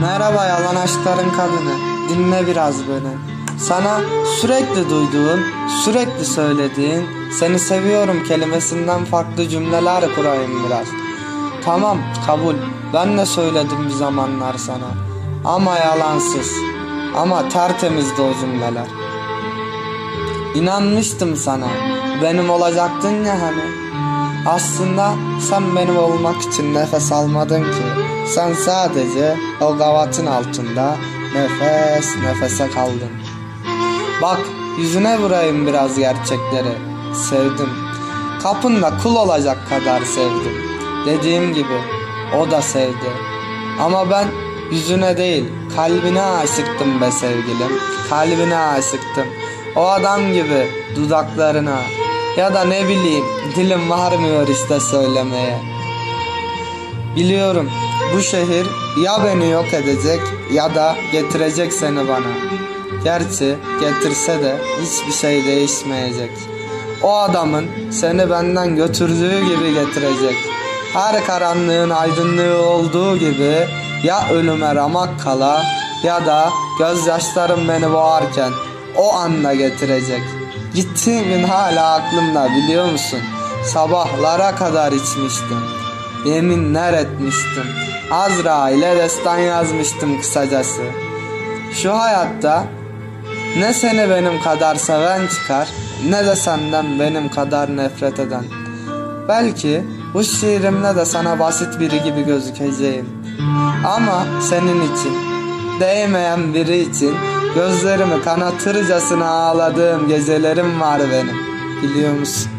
Merhaba yalan aşkların kadını. Dinle biraz beni. Sana sürekli duyduğun, sürekli söylediğin, seni seviyorum kelimesinden farklı cümleler kurayım biraz. Tamam kabul. Ben de söyledim bir zamanlar sana. Ama yalansız. Ama tertemizdi o cümleler. İnanmıştım sana. Benim olacaktın ya hani. Aslında sen benim olmak için nefes almadın ki. Sen sadece o gavatın altında nefes nefese kaldın. Bak yüzüne vurayım biraz gerçekleri. Sevdim. Kapında kul olacak kadar sevdim. Dediğim gibi o da sevdi. Ama ben yüzüne değil kalbine aşıktım be sevgilim. Kalbine aşıktım. O adam gibi dudaklarına ya da ne bileyim dilim varmıyor işte söylemeye. Biliyorum bu şehir ya beni yok edecek ya da getirecek seni bana. Gerçi getirse de hiçbir şey değişmeyecek. O adamın seni benden götürdüğü gibi getirecek. Her karanlığın aydınlığı olduğu gibi ya ölüme ramak kala ya da gözyaşlarım beni boğarken o anda getirecek. Gittiğin gün hala aklımda biliyor musun? Sabahlara kadar içmiştim. Yeminler etmiştim. Azra ile destan yazmıştım kısacası. Şu hayatta ne seni benim kadar seven çıkar ne de senden benim kadar nefret eden. Belki bu şiirimle de sana basit biri gibi gözükeceğim. Ama senin için, değmeyen biri için gözlerimi kanatırcasına ağladığım gecelerim var benim. Biliyor musun?